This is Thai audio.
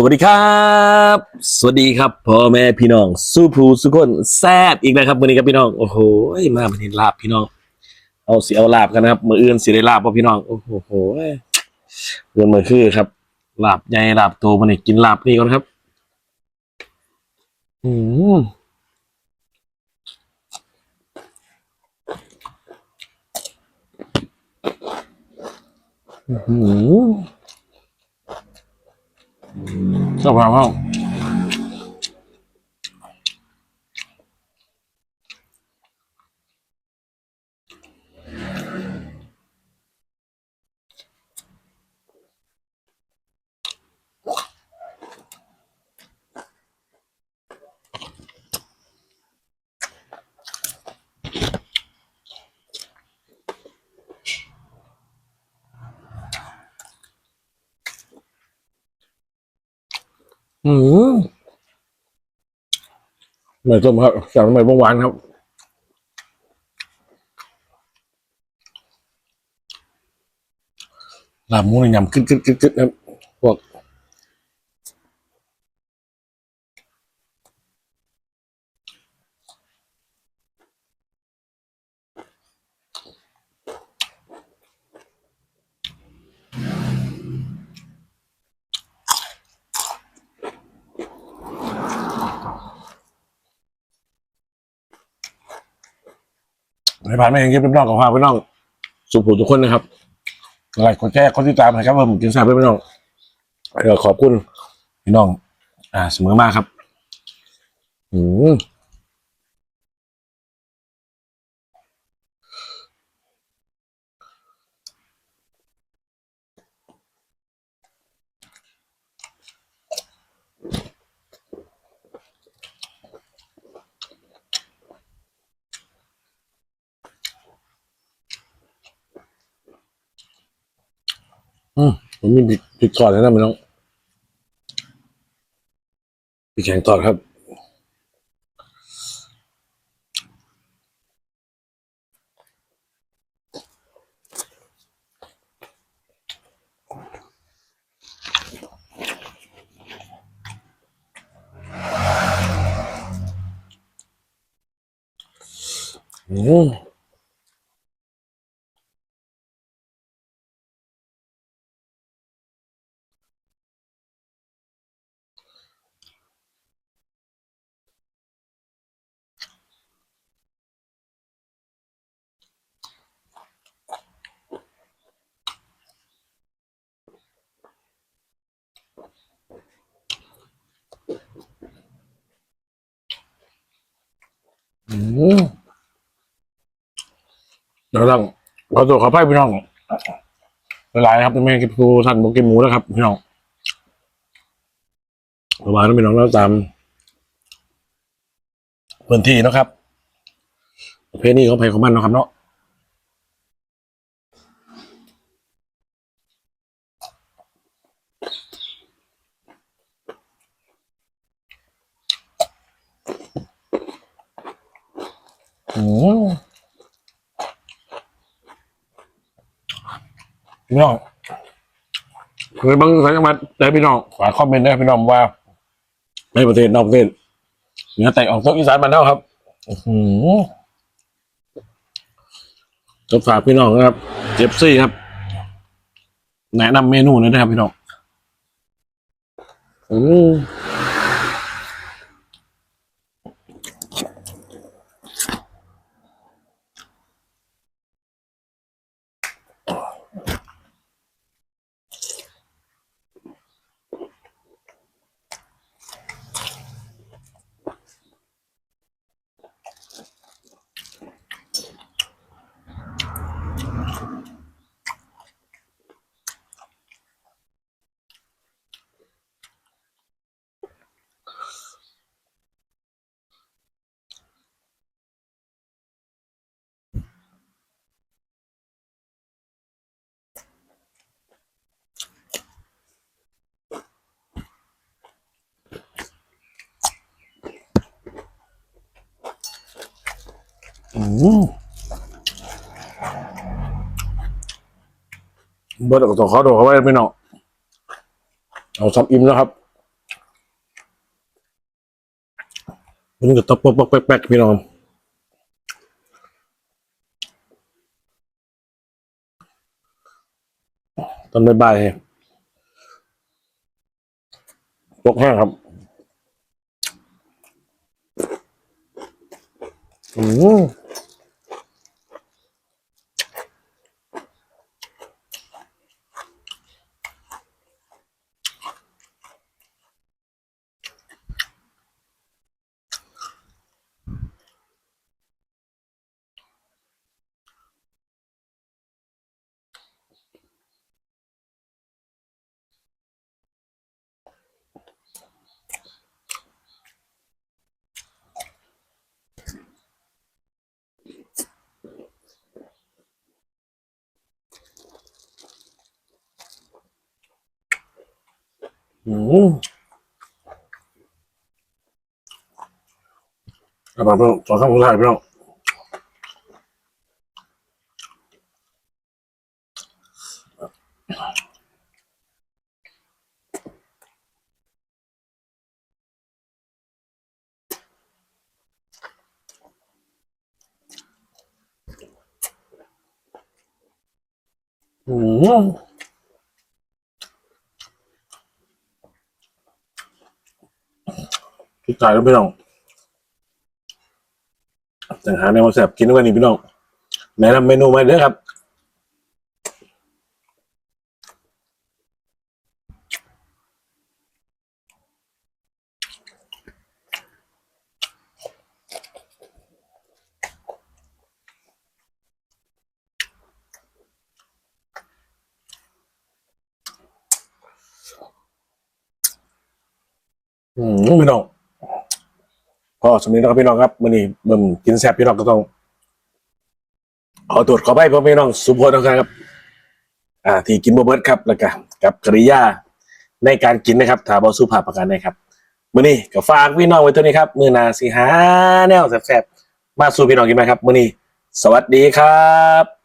สวัสดีครับ สวัสดีครับพ่อแม่พี่น้อง สู้ผูสุคนแซดอีกนะครับวันนี้ครับพี่น้องโอ้โหมาบันนี้ลาบพี่น้อง เอาสิเอาลาบกันนะครับมืออื่นสิได้ลาบป่ะพี่น้องโอ้โหเงินมือคือครับลาบใหญ่ลาบโตมันนี่กินลาบนี่ก่อนครับ อืมอืม ชอบมากครับ อืมไม่ส้มครับสั่งไม่เมื่อวานครับลาบหมูนี่ยำกึดกึดกึดกึดครับพวก ในผ่านไม่เองคลิปพี่น้องกับพาพี่น้อง สุภูทุกคนนะครับอะไรคนแชร์กดติดตามนะครับผมกินแซ่บพี่น้องเอขอบคุณพี่น้อง อ่าเสมอมากครับ อืม อืมผมมีพริกพริกทอดนะพี่น้องพริกแข็งทอดครับอืม เดี๋ยวต้องขอตัวขอไปพี่น้องหลายครับไม่กินปูท่านบอกกินหมูนะครับพี่น้องประมาณนั้นพี่น้องแล้วตามพื้นที่นะครับประเพณีของไผ่ของมันนะครับเนาะ พี่น้องเคยบางสายจังหวัดได้พี่น้องฝากคอมเมนต์ได้พี่น้องว่า ในประเทศนอกประเทศเหนือแต่ออกโต๊ะอีสานมาแล้วครับอื้อหือก็ฝากพี่น้องนะครับ เจฟซี่ครับ แนะนำเมนูหน่อยนะครับพี่น้องอืม เบิร์ดกับตัวเขาดนเขาไว้ไม่เนาะเอาซับอิ่มนะครับมันก็ตบปกแป๊กๆพี่น้องตอนบ่ายๆปกแห้งครับอืม อืมเอามาเพิ่มสองข้างล่างพี่น้องอืม ทุกใจแล้วพี่น้องแต่หาในวอทแสบกินด้วยกันนี่พี่น้องแนะนำเมนูมาเด้อครับอืมพี่น้อง พอสมนี้นะครับพี่น้องครับมื่อนี้มึงกินแซ่บพี่น้องก็ต้องขอตรวจขอไปพ่อพี่น้องสุภโพธนะครับ อ่า ที่กินบะเบิดครับแล้วก็กับกริยาในการกินนะครับถาบอสุภาพประกันนะครับมื่อนี้ก็ฝากพี่น้องไว้เท่านี้ครับมือนาสิหาแนวแซ่บๆมาสู่พี่น้องกินไหมครับมื่อนี้สวัสดีครับ